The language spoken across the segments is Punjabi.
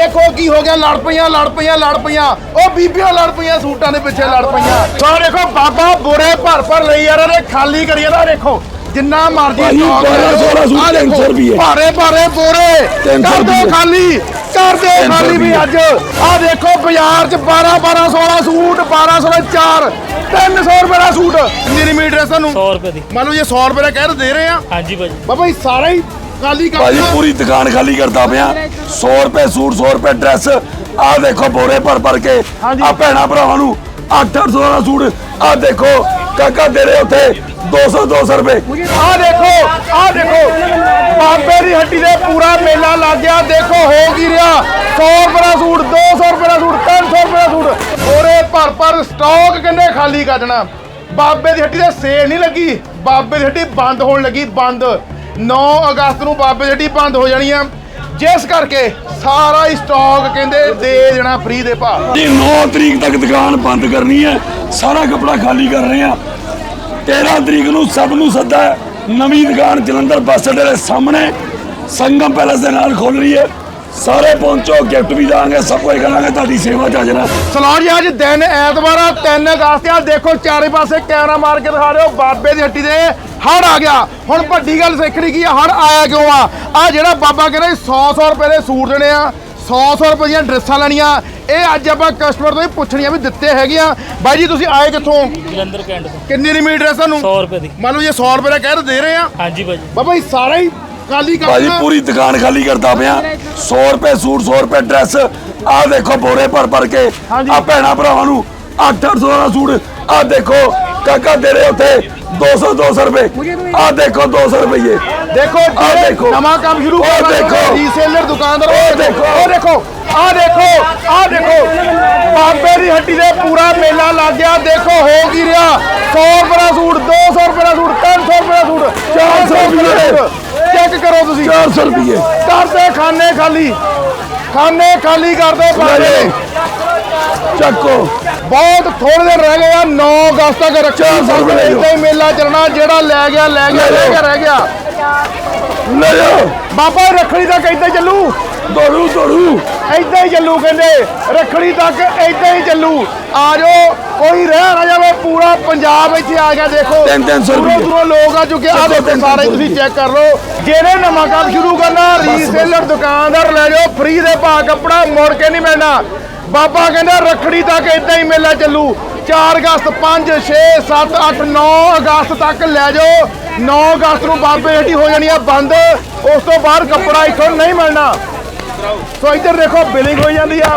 ਦੇਖੋ ਕੀ ਹੋ ਗਿਆ ਲੜ ਪਈਆਂ ਲੜ ਪਈਆਂ ਲੜ ਪਈਆਂ ਉਹ ਬੀਬੀਆਂ ਲੜ ਪਈਆਂ ਸੂਟਾਂ ਦੇ ਪਿੱਛੇ ਲੜ ਪਈਆਂ ਸੋ ਦੇਖੋ ਬਾਬਾ ਬੁਰੇ ਭਰ ਭਰ ਲਈ ਯਾਰ ਇਹਨੇ ਖਾਲੀ ਕਰੀ ਇਹਦਾ ਦੇਖੋ ਜਿੰਨਾ ਮਰਜ਼ੀ ਭਾਈ, stock ਲੈ ਬਾਰਾਂ ਲਓ। ਸੌਲਾਂ ਸੂਟ ਆਹ ਦੇਖੋ, 300 ਰੁਪਈਏ। ਭਾਰੇ ਭਾਰੇ ਬੋਰੇ ਤਿੰਨ ਸੌ ਕਰ ਰੁਪਈਏ। ਖਾਲੀ ਕਰ 300 ਖਾਲੀ ਵੀ ਰੁਪਈਏ। ਅੱਜ ਆਹ ਦੇਖੋ ਬਾਜ਼ਾਰ 'ਚ 12 12 16 ਸੂਟ 12 16 4 300 ਰੁਪਏ ਦਾ ਸੂਟ ਕਿੰਨੀ ਮੀਟਰ ਹੈ ਸਾਨੂੰ 100 ਰੁਪਏ ਦੀ ਮੰਨ ਲਓ ਜੇ 100 ਰੁਪਏ ਦਾ ਕਹਿ ਰਹੇ ਦੇ ਰਹੇ ਆ ਹਾਂਜੀ ਭਾਜੀ ਬਾਬਾ ਜੀ ਸਾਰਾ ਹੀ ਖਾਲੀ ਕਰ ਭਾਜੀ। ਪੂਰੀ ਦੁਕਾਨ ਖਾਲੀ ਕਰਦਾ ਪਿਆ। 100 ਰੁਪਏ ਸੂਟ 100 ਰੁਪਏ ਡਰੈਸ। ਆਹ ਦੇਖੋ ਬੋਰੇ ਭਰ ਭਰ ਕੇ। ਆ ਭੈਣਾ ਭਰਾਵਾਂ ਨੂੰ 800 ਦਾ ਸੂਟ। ਆਹ ਦੇਖੋ ਕਾਕਾ ਰਹੇ ਉੱਥੇ 200 200 ਰੁਪਏ। ਆਹ ਦੇਖੋ ਆਹ ਦੇਖੋ। ਬਾਬੇ ਦੀ ਹੱਟੀ ਦੇ ਪੂਰਾ ਮੇਲਾ ਲੱਗ ਗਿਆ। ਦੇਖੋ ਹੋ ਕੀ ਰਿਹਾ? 100 ਰੁਪਏ ਦਾ ਸੂਟ 200 ਰੁਪਏ ਦਾ ਸੂਟ 300 ਰੁਪਏ ਦਾ ਸੂਟ। ਪੂਰੇ ਭਰ ਭਰ ਸਟਾਕ ਕਿੰਨੇ ਖਾਲੀ ਕਰ ਦੇਣਾ। ਬਾਬੇ ਦੀ ਹੱਟੀ ਦੇ ਸੇਲ ਨਹੀਂ ਲੱਗੀ। ਬਾਬੇ ਦੀ ਹੱਟੀ ਬੰਦ ਹੋਣ ਲੱਗੀ ਬੰਦ। 9 ਅਗਸਤ ਨੂੰ ਬਾਬੇ ਦੀ ਬੰਦ ਹੋ ਜਾਣੀ ਆ। ਜਿਸ ਕਰਕੇ ਸਾਰਾ ਹੀ ਸਟਾਕ ਕਹਿੰਦੇ ਦੇ ਦੇਣਾ ਫ੍ਰੀ ਦੇ ਭਾਅ। ਜੀ 9 ਤਰੀਕ ਤੱਕ ਦੁਕਾਨ ਬੰਦ ਕਰਨੀ ਹੈ। ਸਾਰਾ ਕਪੜਾ ਖਾਲੀ ਕਰ ਰਹੇ ਆ 13 ਤਰੀਕ ਨੂੰ ਸਭ ਨੂੰ ਸੱਦਾ ਨਵੀਂ ਦੁਕਾਨ ਜਲੰਧਰ ਬੱਸ ਅੱਡੇ ਦੇ ਸਾਹਮਣੇ। ਸੰਗਮ ਪੈਲੇਸ ਦੇ ਨਾਲ ਖੋਲ ਰਹੀ ਹੈ। ਸਾਰੇ ਪਹੁੰਚੋ ਗਿਫਟ ਵੀ ਦਾਂਗੇ ਸਭ ਕੁਝ ਕਰਾਂਗੇ ਤੁਹਾਡੀ ਸੇਵਾ ਚ ਹਾਜ਼ਰ ਹਾਂ। ਸਲਾਰ ਜੀ ਅੱਜ ਦਿਨ ਐਤਵਾਰ ਆ 3 ਅਗਸਤ ਆ। ਦੇਖੋ ਚਾਰੇ ਪਾਸੇ ਕੈਮਰਾ ਮਾਰ ਕੇ ਦਿਖਾ ਰਹੇ ਹੋ ਬਾਬੇ ਦੀ ਹੱਟੀ ਦੇ ਹੜ ਆ ਗਿਆ। ਹੁਣ ਵੱਡੀ ਗੱਲ ਸਿੱਖਣੀ ਕੀ ਆ ਹੜ ਆਇਆ ਕਿਉਂ ਆ? ਆ ਜਿਹੜਾ ਬਾਬਾ ਕਹਿੰਦਾ 100 100 ਰੁਪਏ ਦੇ ਸੂਟ ਦੇਣੇ ਆ 100 100 ਰੁਪਏ ਦੀਆਂ ਡਰੈਸਾਂ ਲੈਣੀਆਂ। ਇਹ ਅੱਜ ਆਪਾਂ ਕਸਟਮਰ ਤੋਂ ਹੀ ਪੁੱਛਣੀਆਂ ਵੀ ਦਿੱਤੇ ਹੈਗੇ ਆ। ਬਾਈ ਜੀ ਤੁਸੀਂ ਆਏ ਕਿੱਥੋਂ? ਜਲੰਧਰ ਕੈਂਟ ਤੋਂ। ਕਿੰਨੀ ਦੀ ਮੀਟਰ ਹੈ ਸਾਨੂੰ? 100 ਰੁਪਏ ਦੀ। ਮੰਨ ਲਓ ਜੇ 100 ਰੁਪਏ ਦਾ ਕਹਿ ਰਹੇ ਦੇ ਰਹੇ ਆ। ਹਾਂਜੀ ਭਾਜੀ। ਬਾਬਾ ਜੀ ਸਾਰਾ ਹੀ ਖਾਲੀ ਕਰ ਭਾਜੀ। ਪੂਰੀ ਦੁਕਾਨ ਖਾਲੀ ਕਰਦਾ ਪਿਆ। 100 ਰੁਪਏ ਸੂਟ 100 ਰੁਪਏ ਡਰੈਸ। ਆਹ ਦੇਖੋ ਬੋਰੇ ਭਰ ਭਰ ਕੇ। ਆ ਭੈਣਾ ਭਰਾਵਾਂ ਨੂੰ 800 ਦਾ ਸੂਟ। ਆਹ ਦੇਖੋ ਕਾਕਾ ਰਹੇ ਉੱਥੇ 200 200 ਰੁਪਏ। ਆਹ ਦੇਖੋ 200 ਰੁਪਏ ਦੇਖੋ ਜਿਹੜੇ ਦੇਖੋ। ਨਵਾਂ ਕੰਮ ਸ਼ੁਰੂ ਕਰਨਾ ਦੇਖੋ। ਰੀਸੇਲਰ ਦੁਕਾਨਦਾਰ ਉਹ ਦੇਖੋ। ਉਹ ਦੇਖੋ ਆਹ ਦੇਖੋ ਆਹ ਦੇਖੋ। ਬਾਬੇ ਦੀ ਹੱਟੀ ਦੇ ਪੂਰਾ ਮੇਲਾ ਲੱਗ ਗਿਆ। ਦੇਖੋ ਹੋ ਕੀ ਰਿਹਾ? 100 ਰੁਪਏ ਦਾ ਸੂਟ 200 ਰੁਪਏ ਦਾ ਸੂਟ 300 ਰੁਪਏ ਦਾ ਸੂਟ 400 ਰੁਪਏ ਚੈੱਕ ਕਰੋ ਤੁਸੀਂ। 400 ਰੁਪਏ ਕਰਦੇ ਖਾਨੇ ਖਾਲੀ। ਖਾਨੇ ਖਾਲੀ ਕਰਦੇ ਬਾਬੇ ਚੱਕੋ। ਬਹੁਤ ਥੋੜੇ ਦਿਨ ਰਹਿ ਗਏ ਆ 9 ਅਗਸਤ ਤੱਕ ਰੱਖਿਆ 400 ਰੁਪਏ ਲੈ ਜਾਓ। ਹੀ ਮੇਲਾ ਚੱਲਣਾ ਜਿਹੜਾ ਲੈ ਗਿਆ ਲੈ ਗਿਆ ਰਹਿ ਗਿਆ ਰਹਿ ਗਿਆ। ਲੈ ਜਾਓ। ਬਾਬਾ ਰੱਖੜੀ ਏਦਾਂ ਹੀ ਚੱਲੂ? ਦੌੜੂ ਦੌੜੂ। ਏਦਾਂ ਹੀ ਚੱਲੂ ਕਹਿੰਦੇ। ਰੱਖੜੀ ਤੱਕ ਏਦਾਂ ਹੀ ਚੱਲੂ। ਆ ਜਾਓ ਕੋਈ ਰਹਿ ਨਾ ਜਾਵੇ ਪੂਰਾ ਪੰਜਾਬ ਇੱਥੇ ਆ ਗਿਆ ਦੇਖੋ। ਤਿੰਨ- ਤਿੰਨ ਸੌ ਦੂਰੋਂ ਰੁਪਏ। ਦੂਰੋਂ ਲੋਕ ਆ ਚੁੱਕੇ ਆ। ਦੇਖੋ ਸਾਰੇ ਤੁਸੀਂ ਚੈੱਕ ਕਰ ਲਓ। ਜਿਹਨੇ ਨਵਾਂ ਕੰਮ ਸ਼ੁਰੂ ਕਰਨਾ ਰੀਸੇਲਰ ਦੁਕਾਨਦਾਰ ਲੈ ਜਾਓ ਫ੍ਰੀ ਦੇ ਭਾਅ ਕੱਪੜਾ ਮੁੜ ਕੇ ਨਹੀਂ ਮਿਲਣਾ। ਬਾਬਾ ਕਹਿੰਦਾ ਰੱਖੜੀ ਤੱਕ ਏਦਾਂ ਹੀ ਮੇਲਾ ਚੱਲੂ। 4 ਅਗਸਤ 5 6 7 8 9 ਅਗਸਤ ਤੱਕ ਲੈ ਜਾਓ। 9 ਅਗਸਤ ਨੂੰ ਬਾਬੇ ਹੱਟੀ ਹੋ ਜਾਣੀ ਆ ਬੰਦ। ਉਸ ਤੋਂ ਬਾਅਦ ਕੱਪੜਾ ਇੱਥੋਂ ਨਹੀਂ ਮਿਲਣਾ। ਸੋ ਇੱਧਰ ਦੇਖੋ ਬਿਲਿੰਗ ਹੋਈ ਜਾਂਦੀ ਆ।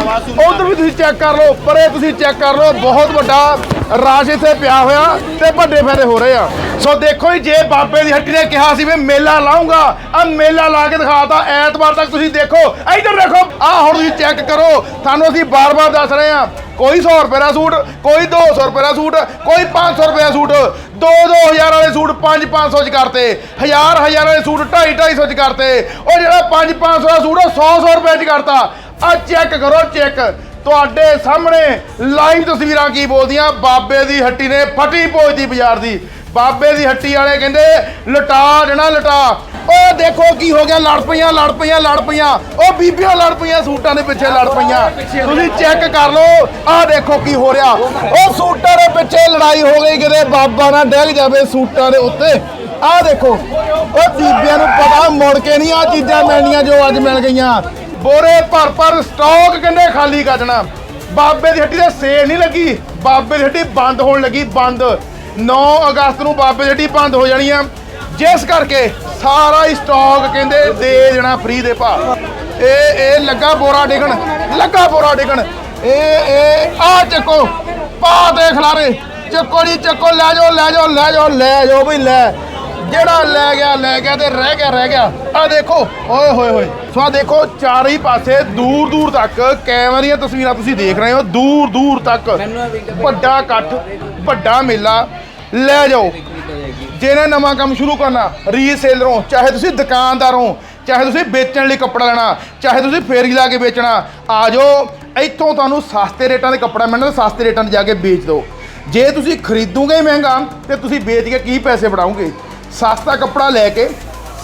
ਉਧਰ ਵੀ ਤੁਸੀਂ ਚੈੱਕ ਕਰ ਲਓ ਪਰੇ ਤੁਸੀਂ ਚੈੱਕ ਕਰ ਲਓ, ਬਹੁਤ ਵੱਡਾ ਰਾਸ਼ ਇੱਥੇ ਪਿਆ ਹੋਇਆ ਤੇ ਵੱਡੇ ਫਾਇਦੇ ਹੋ ਰਹੇ ਆ। ਸੋ ਦੇਖੋ ਜੀ, ਜੇ ਬਾਬੇ ਦੀ ਹੱਟੀ ਨੇ ਕਿਹਾ ਸੀ ਵੀ ਮੇਲਾ ਲਾਉਂਗਾ, ਆ ਮੇਲਾ ਲਾ ਕੇ ਦਿਖਾਤਾ, ਐਤਵਾਰ ਤੱਕ ਤੁਸੀਂ ਦੇਖੋ। ਇੱਧਰ ਦੇਖੋ ਆ ਹੁਣ ਤੁਸੀਂ ਚੈੱਕ ਕਰੋ, ਤੁਹਾਨੂੰ ਅਸੀਂ ਬਾਰ-ਬਾਰ ਦੱਸ ਰਹੇ ਆ ਕੋਈ 100 ਰੁਪਏ ਦਾ ਸੂਟ, ਕੋਈ 200 ਰੁਪਏ ਦਾ ਸੂਟ, ਕੋਈ 500 ਰੁਪਏ ਦਾ ਸੂਟ। 2-2000 ਵਾਲੇ ਸੂਟ 5-500 ਚ ਕਰਤੇ। 1000-1000 ਵਾਲੇ ਸੂਟ 2.5-250 ਚ ਕਰਤੇ। ਉਹ ਜਿਹੜਾ 5-500 ਦਾ ਸੂਟ, ਉਹ 100-100 ਰੁਪਏ ਚ ਕਰਤਾ। ਆ ਚੈੱਕ ਕਰੋ ਚੈੱਕ ਤੁਹਾਡੇ ਸਾਹਮਣੇ ਲਾਈਵ ਤਸਵੀਰਾਂ ਕੀ ਬੋਲਦੀਆਂ? ਬਾਬੇ ਦੀ ਹੱਟੀ ਨੇ ਫਟੀ ਪੋਜਦੀ ਬਾਜ਼ਾਰ ਦੀ। ਬਾਬੇ ਦੀ ਹੱਟੀ ਵਾਲੇ ਕਹਿੰਦੇ, ਲਟਾ ਦੇਣਾ ਲਟਾ। ਉਹ ਦੇਖੋ ਕੀ ਹੋ ਗਿਆ, ਲੜ ਪਈਆਂ ਲੜ ਪਈਆਂ ਲੜ ਪਈਆਂ। ਉਹ ਬੀਬੀਆਂ ਲੜ ਪਈਆਂ, ਸੂਟਾਂ ਦੇ ਪਿੱਛੇ ਲੜ ਪਈਆਂ। ਤੁਸੀਂ ਚੈੱਕ ਕਰ ਲਓ, ਆਹ ਦੇਖੋ ਕੀ ਹੋ ਰਿਹਾ। ਉਹ ਸੂਟਾਂ ਦੇ ਪਿੱਛੇ ਲੜਾਈ ਹੋ ਗਈ, ਕਿਤੇ ਬਾਬਾ ਨਾ ਡਿੱਗ ਜਾਵੇ ਸੂਟਾਂ ਦੇ ਉੱਤੇ। ਆਹ ਦੇਖੋ ਉਹ ਬੀਬੀਆਂ ਨੂੰ ਪਤਾ, ਮੁੜ ਕੇ ਨਹੀਂ ਆ ਚੀਜ਼ਾਂ ਮਿਲਣੀਆਂ ਜੋ ਅੱਜ ਮਿਲ ਗਈਆਂ। ਬੋਰੇ ਭਰ ਭਰ ਸਟਾਕ ਕਹਿੰਦੇ ਖਾਲੀ ਕੱਢਣਾ ਬਾਬੇ ਦੀ ਹੱਟੀ ਦੇ ਸੇਲ ਨਹੀਂ ਲੱਗੀ। ਬਾਬੇ ਦੀ ਹੱਟੀ ਬੰਦ ਹੋਣ ਲੱਗੀ, ਬੰਦ। 9 ਅਗਸਤ ਨੂੰ ਬਾਬੇ ਦੀ ਬੰਦ ਹੋ ਜਾਣੀ ਆ। ਜਿਸ ਕਰਕੇ ਸਾਰਾ ਹੀ ਸਟਾਕ ਕਹਿੰਦੇ ਦੇ ਦੇਣਾ ਫ੍ਰੀ ਦੇ ਭਾਅ। ਇਹ ਇਹ ਲੱਗਾ ਬੋਰਾ ਡਿਗਣ, ਲੱਗਾ ਬੋਰਾ ਡਿਗਣ। ਇਹ ਇਹ ਆ ਚੱਕੋ ਪਾ ਦੇ ਖਲਾਰੇ ਚੱਕੋ ਜੀ, ਚੱਕੋ, ਲੈ ਜਾਓ ਲੈ ਜਾਓ ਲੈ ਜਾਓ ਲੈ ਜਾਓ ਬਈ, ਲੈ। ਜਿਹੜਾ ਲੈ ਗਿਆ ਲੈ ਗਿਆ ਤੇ ਰਹਿ ਗਿਆ ਰਹਿ ਗਿਆ। ਆ ਦੇਖੋ ਓਏ ਹੋਏ ਹੋਏ। ਸੋ ਆ ਦੇਖੋ ਚਾਰੇ ਹੀ ਪਾਸੇ ਦੂਰ ਦੂਰ ਤੱਕ ਕੈਮਰੇ ਦੀਆਂ ਤਸਵੀਰਾਂ ਤੁਸੀਂ ਦੇਖ ਰਹੇ ਹੋ। ਦੂਰ ਦੂਰ ਤੱਕ ਵੱਡਾ ਇਕੱਠ ਵੱਡਾ ਮੇਲਾ। ਲੈ ਜਾਓ। ਜਿਹਨੇ ਨਵਾਂ ਕੰਮ ਸ਼ੁਰੂ ਕਰਨਾ ਰੀਸੇਲਰ ਹੋ ਚਾਹੇ ਤੁਸੀਂ ਦੁਕਾਨਦਾਰ ਹੋ ਚਾਹੇ ਤੁਸੀਂ ਵੇਚਣ ਲਈ ਕੱਪੜਾ ਲੈਣਾ ਚਾਹੇ ਤੁਸੀਂ ਫੇਰੀ ਲਾ ਕੇ ਵੇਚਣਾ ਆ ਜਾਓ। ਇੱਥੋਂ ਤੁਹਾਨੂੰ ਸਸਤੇ ਰੇਟਾਂ ਦੇ ਕੱਪੜਾ ਮਿਲਣਾ ਤੇ ਸਸਤੇ ਰੇਟਾਂ 'ਤੇ ਜਾ ਕੇ ਵੇਚ ਦਿਓ। ਜੇ ਤੁਸੀਂ ਖਰੀਦੋਗੇ ਮਹਿੰਗਾ ਤੇ ਤੁਸੀਂ ਵੇਚ ਕੇ ਕੀ ਪੈਸੇ ਬਣਾਓਗੇ ਸਸਤਾ ਕੱਪੜਾ ਲੈ ਕੇ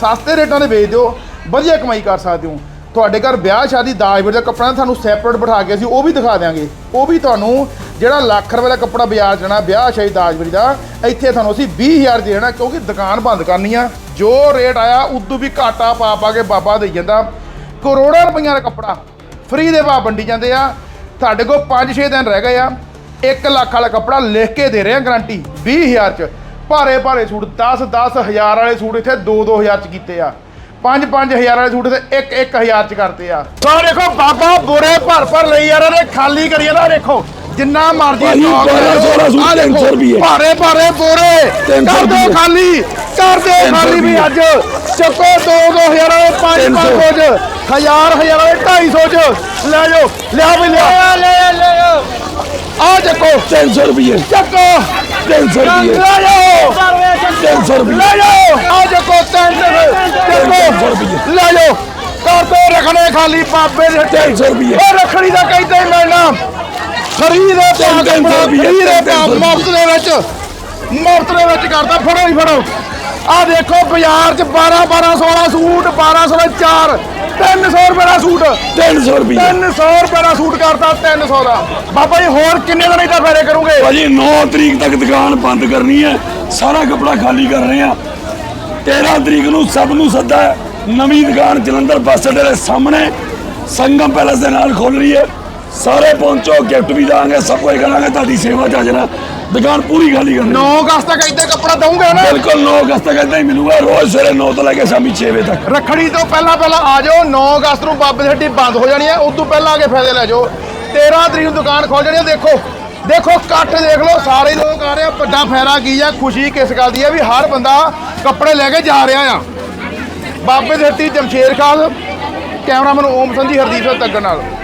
ਸਸਤੇ ਰੇਟਾਂ 'ਤੇ ਵੇਚ ਦਿਓ, ਵਧੀਆ ਕਮਾਈ ਕਰ ਸਕਦੇ ਹੋ। ਤੁਹਾਡੇ ਘਰ ਵਿਆਹ, ਸ਼ਾਦੀ, ਦਾਜ ਵੇਲੇ ਦਾ ਕੱਪੜਾ ਤੁਹਾਨੂੰ ਸੈਪਰੇਟ ਬਿਠਾ ਕੇ ਅਸੀਂ ਉਹ ਵੀ ਦਿਖਾ ਦਿਆਂਗੇ। ਉਹ ਵੀ ਤੁਹਾਨੂੰ ਜਿਹੜਾ ਲੱਖ ਰੁਪਏ ਦਾ ਕੱਪੜਾ ਬਾਜ਼ਾਰ ਜਾਣਾ ਵਿਆਹ, ਸ਼ਾਦੀ, ਦਾਜ ਵੇਲੇ ਦਾ, ਇੱਥੇ ਤੁਹਾਨੂੰ ਅਸੀਂ 20000 ਦੇ ਦੇਣਾ ਕਿਉਂਕਿ ਦੁਕਾਨ ਬੰਦ ਕਰਨੀ ਆ। ਜੋ ਰੇਟ ਆਇਆ, ਉਦੋਂ ਵੀ ਘਾਟਾ ਪਾ ਪਾ ਕੇ ਬਾਬਾ ਦੇਈ ਜਾਂਦਾ। ਕਰੋੜਾਂ ਰੁਪਈਆਂ ਦਾ ਕੱਪੜਾ ਫ੍ਰੀ ਦੇ ਭਾਅ ਵੰਡੀ ਜਾਂਦੇ ਆ। ਤੁਹਾਡੇ ਕੋਲ 5-6 ਦਿਨ ਰਹਿ ਗਏ ਆ। 1 ਲੱਖ ਵਾਲਾ ਕੱਪੜਾ ਲਿਖ ਕੇ ਦੇ ਰਹੇ ਆ ਗਾਰੰਟੀ 20000 ਚ। ਭਾਰੇ ਭਾਰੇ ਸੂਟ 10-10 ਹਜ਼ਾਰ ਵਾਲੇ ਸੂਟ ਇੱਥੇ 2-2000 ਚ ਕੀਤੇ ਆ। 5-5 ਹਜ਼ਾਰ ਵਾਲੇ ਸੂਟ ਇੱਥੇ 1-1 ਹਜ਼ਾਰ ਚ ਕਰਤੇ ਆ। ਤਾਂ ਦੇਖੋ ਬਾਬਾ ਬੋਰੇ ਭਰ ਭਰ ਲਈ ਯਾਰ ਇਹਨੇ ਖਾਲੀ ਕਰੀ ਜਾਂਦਾ ਦੇਖੋ ਜਿੰਨਾ ਮਰਜ਼ੀ ਭਾਈ, stock ਲੈ ਬਾਰਾਂ ਲਓ। ਸੋਲਾਂ ਸੂਟ ਆਹ ਦੇਖੋ, 300 ਰੁਪਈਏ। ਭਾਰੇ ਭਾਰੇ ਬੋਰੇ। ਸੌ ਕਰ ਰੁਪਈਏ। ਖਾਲੀ ਕਰ 300 ਖਾਲੀ ਵੀ। ਅੱਜ। ਚੱਕੋ 2-2000 ਵਾਲੇ 5-500 ਚ ਹਜ਼ਾਰ ਹਜ਼ਾਰ ਵਾਲੇ 250 ਚ। ਲੈ ਜਾਓ ਲਿਆ ਵੀ ਲਿਆ। ਲੈ ਲੈ ਆ ਚੱਕੋ। 300 ਰੁਪਏ ਚੱਕੋ। 300 ਰੁਪਏ ਲੈ ਜਾਓ। 300 ਰੁਪਏ ਲੈ ਜਾਓ। ਆ ਚੱਕੋ ਟੈਂਟ ਚੱਕੋ। ਲੈ ਜਾਓ। ਕਰ ਦੋ ਰੱਖਣੇ ਖਾਲੀ ਬਾਬੇ ਦੇ 300 ਰੁਪਏ ਉਹ ਰੱਖੜੀ ਦਾ ਕਹਿੰਦੇ ਹੀ ਮਿਲਣਾ ਖਰੀਦ ਰੁਪਈਏ, ਖਰੀਦ। ਮੁਫਤ ਦੇ ਵਿੱਚ। ਮੁਫਤ ਦੇ ਵਿੱਚ ਕਰਦਾ। ਫੜੋ ਹੀ ਫੜੋ। ਆ ਦੇਖੋ ਬਾਜ਼ਾਰ 'ਚ 12 12 16 ਸੂਟ 1200 ਦੇ 4 300 ਰੁਪਏ ਦਾ ਸੂਟ। 300 ਰੁਪਏ। 300 ਰੁਪਏ ਦਾ ਸੂਟ ਕਰਤਾ 300 ਦਾ। ਬਾਬਾ ਜੀ ਹੋਰ ਕਿੰਨੇ ਦਿਨ ਇੱਦਾਂ ਫੇਰੇ ਕਰੋਗੇ? ਭਾਜੀ 9 ਤਰੀਕ ਤੱਕ ਦੁਕਾਨ ਬੰਦ ਕਰਨੀ ਹੈ। ਸਾਰਾ ਕਪੜਾ ਖਾਲੀ ਕਰ ਰਹੇ ਆ 13 ਤਰੀਕ ਨੂੰ ਸਭ ਨੂੰ ਸੱਦਾ ਨਵੀਂ ਦੁਕਾਨ ਜਲੰਧਰ ਬੱਸ ਅੱਡੇ ਦੇ ਸਾਹਮਣੇ। ਸੰਗਮ ਪੈਲੇਸ ਦੇ ਨਾਲ ਖੋਲ ਰਹੀ ਹੈ। ਸਾਰੇ ਪਹੁੰਚੋ ਗਿਫਟ ਵੀ ਦਾਂਗੇ ਸਭ ਕੁਝ ਕਰਾਂਗੇ ਤੁਹਾਡੀ ਸੇਵਾ ਚ ਹਾਂ ਦੁਕਾਨ ਪੂਰੀ ਖਾਲੀ ਕਰਨੀ। 9 ਅਗਸਤ ਤੱਕ ਇੱਥੇ ਕੱਪੜਾ ਦਊਂਗੇ ਨਾ? ਬਿਲਕੁਲ 9 ਅਗਸਤ ਤੱਕ ਹੀ ਮਿਲੂਗਾ ਰੋਜ਼ ਸਵੇਰੇ 9 ਤੋਂ ਲੈ ਕੇ ਸ਼ਾਮੀ 6 ਵਜੇ ਤੱਕ। ਰੱਖੜੀ ਤੋਂ ਪਹਿਲਾਂ ਪਹਿਲਾਂ ਆ ਜਾਓ 9 ਅਗਸਤ ਨੂੰ ਬਾਬੇ ਦੀ ਹੱਟੀ ਬੰਦ ਹੋ ਜਾਣੀ ਹੈ ਉਸ ਤੋਂ ਪਹਿਲਾਂ ਆ ਕੇ ਫਾਇਦੇ ਲੈ ਜਾਓ। 13 ਤਰੀਕ ਨੂੰ ਦੁਕਾਨ ਖੋਲ ਜਾਣੀ ਹੈ ਦੇਖੋ ਦੇਖੋ ਇਕੱਠ ਦੇਖ ਲਓ ਸਾਰੇ ਲੋਕ ਆ ਰਹੇ ਆ ਵੱਡਾ ਫੈਰਾ ਕੀ ਆ ਖੁਸ਼ੀ ਕਿਸ ਗੱਲ ਦੀ ਆ ਵੀ ਹਰ ਬੰਦਾ ਕੱਪੜੇ ਲੈ ਕੇ ਜਾ ਰਿਹਾ ਆ। ਬਾਬੇ ਦੀ ਹੱਟੀ ਜਮਸ਼ੇਰ ਖਾਨ ਕੈਮਰਾਮੈਨ ਓਮ ਸੰਧੀ ਹਰਦੀਪ ਸਿੰਘ ਤੱਗਰ ਨਾਲ।